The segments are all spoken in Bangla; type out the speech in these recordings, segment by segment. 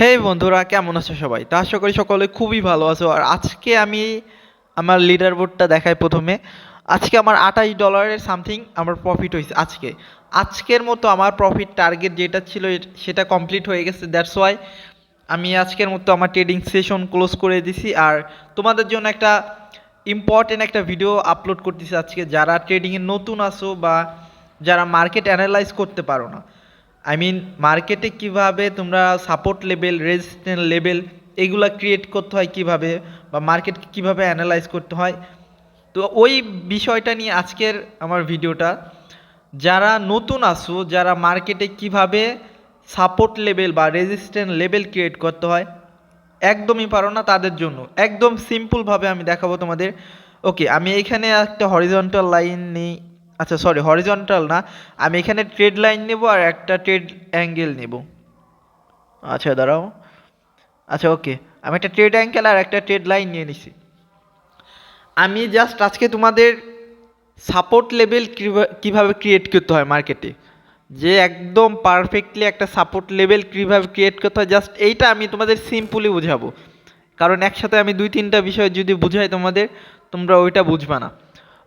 হে বন্ধুরা, কেমন আছো সবাই? তা আশা করি সকলে খুবই ভালো আছো। আর আজকে আমি আমার লিডার বোর্ডটা দেখাই প্রথমে। আজকে আমার আঠাশ ডলারের সামথিং আমার প্রফিট হয়েছে আজকে। আজকের মতো আমার প্রফিট টার্গেট যেটা ছিল সেটা কমপ্লিট হয়ে গেছে। দ্যাটস ওয়াই আমি আজকের মতো আমার ট্রেডিং সেশন ক্লোজ করে দিছি। আর তোমাদের জন্য একটা ইম্পর্টেন্ট একটা ভিডিও আপলোড করতেছি আজকে। যারা ট্রেডিংয়ে নতুন আসো বা যারা মার্কেট অ্যানালাইজ করতে পারো না আই মিন মার্কেটে কীভাবে তোমরা সাপোর্ট লেভেল রেজিস্ট্যান্ট লেভেল এগুলা ক্রিয়েট করতে হয় কীভাবে? বা মার্কেটকে কীভাবে অ্যানালাইজ করতে হয়? তো ওই বিষয়টা নিয়ে আজকের আমার ভিডিওটা। যারা নতুন আসো যারা মার্কেটে কীভাবে সাপোর্ট লেভেল বা রেজিস্ট্যান্ট লেভেল ক্রিয়েট করতে হয়, একদমই পারো না তাদের জন্য। একদম সিম্পলভাবে আমি দেখাবো তোমাদের। ওকে আমি এখানে একটা হরিজন্টাল লাইন নিই। আচ্ছা সরি হরিজন্টাল না। আমি এখানে ট্রেড লাইন নেব আর একটা ট্রেড অ্যাঙ্গেল নেব। আচ্ছা দাঁড়াও। আচ্ছা ওকে আমি একটা ট্রেড অ্যাঙ্গেল আর একটা ট্রেড লাইন নিয়ে নিছি। আমি জাস্ট আজকে তোমাদের সাপোর্ট লেভেল কীভাবে ক্রিয়েট করতে হয় মার্কেটে যে একদম পারফেক্টলি একটা সাপোর্ট লেভেল কীভাবে ক্রিয়েট করতে হয় জাস্ট এইটা আমি তোমাদের সিম্পলি বুঝাবো। কারণ একসাথে আমি দুই তিনটা বিষয় যদি বুঝাই তোমাদের, তোমরা ওইটা বুঝবা না।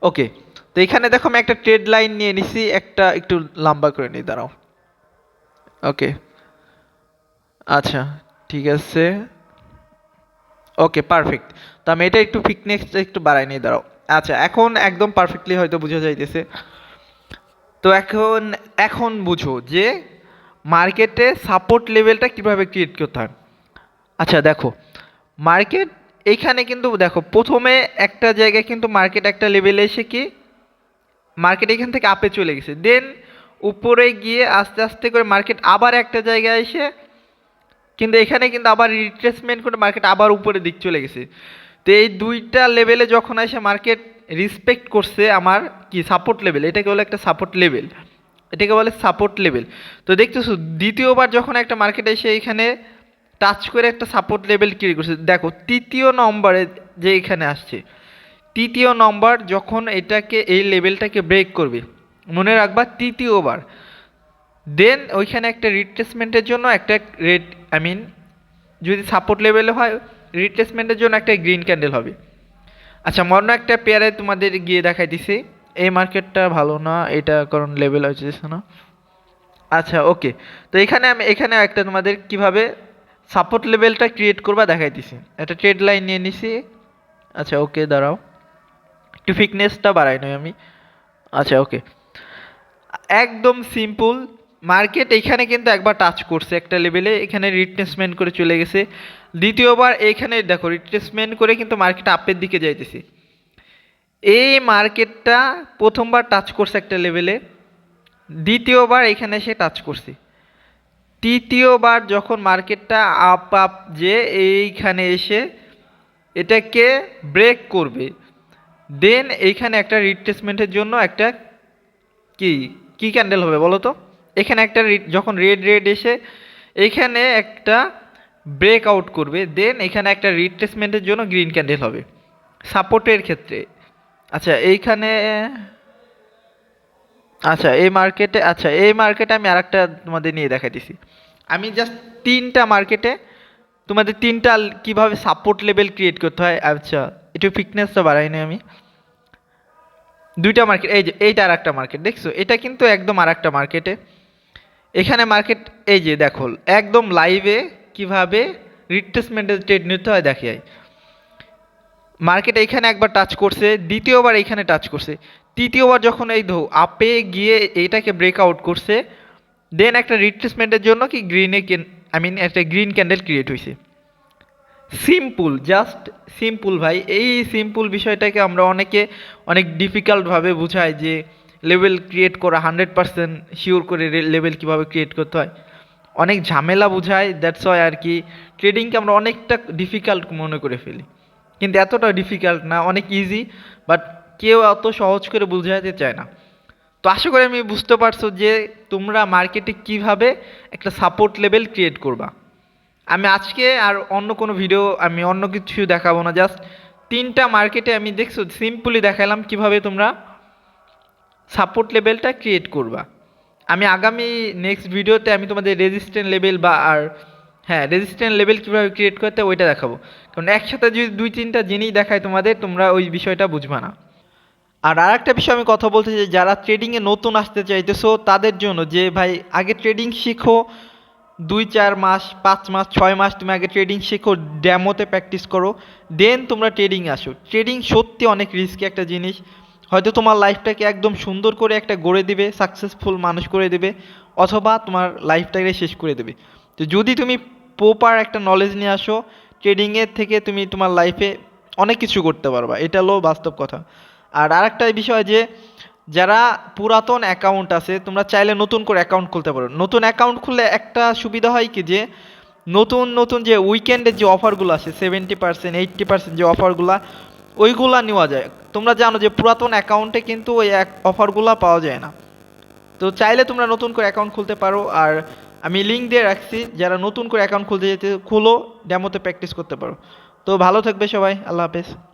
ওকে তো এখানে দেখো আমি একটা ট্রেড লাইন নিয়ে নিছি, একটা একটু লম্বা করে নিই, দাঁড়াও। ওকে। আচ্ছা ঠিক আছে। ওকে পারফেক্ট তো আমি এটা একটু ফিটনেসটা একটু বাড়াই নিয়ে দাঁড়াও। আচ্ছা এখন একদম পারফেক্টলি হয়তো বোঝা যাইতেছে। তো এখন এখন বুঝো যে মার্কেটে সাপোর্ট লেভেলটা কীভাবে ক্রিয়েট করতে হয়। আচ্ছা দেখো মার্কেট এইখানে কিন্তু দেখো, প্রথমে একটা জায়গায় কিন্তু মার্কেট একটা লেভেলে এসে কি মার্কেট এখান থেকে আপে চলে গেছে। দেন উপরে গিয়ে আস্তে আস্তে করে মার্কেট আবার একটা জায়গায় এসে কিন্তু এখানে কিন্তু আবার রিট্রেসমেন্ট করে মার্কেট আবার উপরের দিক চলে গেছে। তো এই দুইটা লেভেলে যখন এসে মার্কেট রেসপেক্ট করছে আমার কি সাপোর্ট লেভেল এটাকে বলে একটা সাপোর্ট লেভেল এটাকে বলে সাপোর্ট লেভেল তো দেখতেছো, দ্বিতীয়বার যখন একটা মার্কেট এসে এখানে টাচ করে একটা সাপোর্ট লেভেল ক্রিয়েট করছে। দেখো, তৃতীয় নম্বরে যে এখানে আসছে তৃতীয় নম্বর যখন এটাকে, এই লেভেলটাকে ব্রেক করবে, মনে রাখবা তৃতীয়বার। দেন ওইখানে একটা রিপ্লেসমেন্টের জন্য একটা রেড আই মিন যদি সাপোর্ট লেভেলে হয় রিপ্লেসমেন্টের জন্য একটা গ্রিন ক্যান্ডেল হবে। আচ্ছা অন্য একটা পেয়ারে তোমাদের গিয়ে দেখাই দিছি। এই মার্কেটটা ভালো না, এটা কারণ লেভেল হচ্ছে না। আচ্ছা ওকে তো এখানে আমি, এখানে একটা তোমাদের কীভাবে সাপোর্ট লেভেলটা ক্রিয়েট করবা দেখাই দিছি। একটা ট্রেড লাইন নিয়ে নিছি। আচ্ছা ওকে দাঁড়াও। একটু ফিটনেসটা বাড়াই নয় আমি। আচ্ছা ওকে একদম সিম্পল মার্কেট এখানে কিন্তু একবার টাচ করছে একটা লেভেলে এখানে রিট্রেসমেন্ট করে চলে গেছে। দ্বিতীয়বার এখানে দেখো রিট্রেসমেন্ট করে কিন্তু মার্কেট আপের দিকে যাইতেছে। এই মার্কেটটা প্রথমবার টাচ করছে একটা লেভেলে দ্বিতীয়বার এখানে এসে টাচ করছে। তৃতীয়বার যখন মার্কেটটা আপ আপ যে এইখানে এসে এটাকে ব্রেক করবে। দেন এইখানে একটা রিট্রেসমেন্টের জন্য একটা কি কি ক্যান্ডেল হবে বলো তো? এখানে একটা যখন রেড রেড এসে এখানে একটা ব্রেক আউট করবে দেন এখানে একটা রিট্রেসমেন্টের জন্য গ্রিন ক্যান্ডেল হবে। সাপোর্টের ক্ষেত্রে। আচ্ছা এইখানে আচ্ছা এই মার্কেটে আচ্ছা এই মার্কেটে আমি আরেকটা তোমাদের নিয়ে দেখাই দিছি আমি জাস্ট তিনটা মার্কেটে তোমাদের তিনটা কীভাবে সাপোর্ট লেভেল ক্রিয়েট করতে হয়? আচ্ছা একটু ফিটনেসটা বাড়াইনি আমি। দুইটা মার্কেট এই যে, এইটা আর একটা মার্কেট দেখছ? এটা কিন্তু একদম আর একটা মার্কেটে এখানে মার্কেট এই যে, দেখো, একদম লাইভে কীভাবে রিট্রেসমেন্টের ট্রেড নিতে হয় দেখাই মার্কেট এইখানে একবার টাচ করছে, দ্বিতীয়বার এইখানে টাচ করছে। তৃতীয়বার যখন এই ধো আপে গিয়ে এইটাকে ব্রেকআউট করছে দেন একটা রিট্রেসমেন্টের জন্য কি গ্রিনে আই মিন একটা গ্রিন ক্যান্ডেল ক্রিয়েট হয়েছে সিম্পল জাস্ট সিম্পল ভাই। এই সিম্পল বিষয়টাকে আমরা অনেকে অনেক ডিফিকাল্টভাবে বুঝাই যে লেভেল ক্রিয়েট করা হান্ড্রেড পার্সেন্ট শিওর করে লেভেল কীভাবে ক্রিয়েট করতে হয়। অনেক ঝামেলা বুঝায় দ্যাটস ওয়াই আর কি ট্রেডিংকে আমরা অনেকটা ডিফিকাল্ট মনে করে ফেলি। কিন্তু এতটা ডিফিকাল্ট না, অনেক ইজি বাট কেউ অত সহজ করে বুঝাতে চায় না। তো আশা করি আমি বুঝতে পারছ যে তোমরা মার্কেটে কীভাবে একটা সাপোর্ট লেভেল ক্রিয়েট করবা। আমি আজকে আর অন্য কোনো ভিডিও আমি অন্য কিছু দেখাবো না জাস্ট তিনটা মার্কেটে আমি দেখছ সিম্পলি দেখালাম কীভাবে তোমরা সাপোর্ট লেভেলটা ক্রিয়েট করবা। আমি আগামী নেক্সট ভিডিওতে আমি তোমাদের রেজিস্ট্যান্ট লেভেল বা আর হ্যাঁ রেজিস্ট্যান্ট লেভেল কীভাবে ক্রিয়েট করতে ওইটা দেখাবো। কারণ একসাথে যদি দুই তিনটা জিনিস দেখায় তোমাদের, তোমরা ওই বিষয়টা বুঝবে না। আর আরেকটা বিষয় আমি কথা বলতে চাই, যারা ট্রেডিংয়ে নতুন আসতে চাইতেছো তাদের জন্য যে, ভাই, আগে ট্রেডিং শিখো, দুই, চার মাস, পাঁচ মাস, ছয় মাস তুমি আগে ট্রেডিং শেখো ড্যামোতে প্র্যাকটিস করো দেন তোমরা ট্রেডিং আসো। ট্রেডিং সত্যি অনেক রিস্কি একটা জিনিস। হয়তো তোমার লাইফটাকে একদম সুন্দর করে একটা গড়ে দিবে সাকসেসফুল মানুষ করে দেবে, অথবা তোমার লাইফটাকে শেষ করে দেবে। তো যদি তুমি প্রপার একটা নলেজ নিয়ে আসো ট্রেডিংয়ের থেকে তুমি তোমার লাইফে অনেক কিছু করতে পারবা। এটা হলো বাস্তব কথা। আর আরেকটা বিষয় যে যারা পুরাতন অ্যাকাউন্ট আছে, তোমরা চাইলে নতুন করে অ্যাকাউন্ট খুলতে পারো। নতুন অ্যাকাউন্ট খুললে একটা সুবিধা হয় কি যে, নতুন নতুন যে উইকেন্ডের যে অফারগুলো আছে সেভেন্টি পার্সেন্ট এইট্টি পার্সেন্ট যে অফারগুলো ওইগুলা নেওয়া যায়। তোমরা জানো যে পুরাতন অ্যাকাউন্টে কিন্তু ওই অফারগুলো পাওয়া যায় না। তো চাইলে তোমরা নতুন করে অ্যাকাউন্ট খুলতে পারো। আর আমি লিঙ্ক দিয়ে রাখছি, যারা নতুন করে অ্যাকাউন্ট খুলতে যেতে, খুলো ডেমোতে প্র্যাকটিস করতে পারো। তো ভালো থাকবে সবাই, আল্লাহ হাফেজ।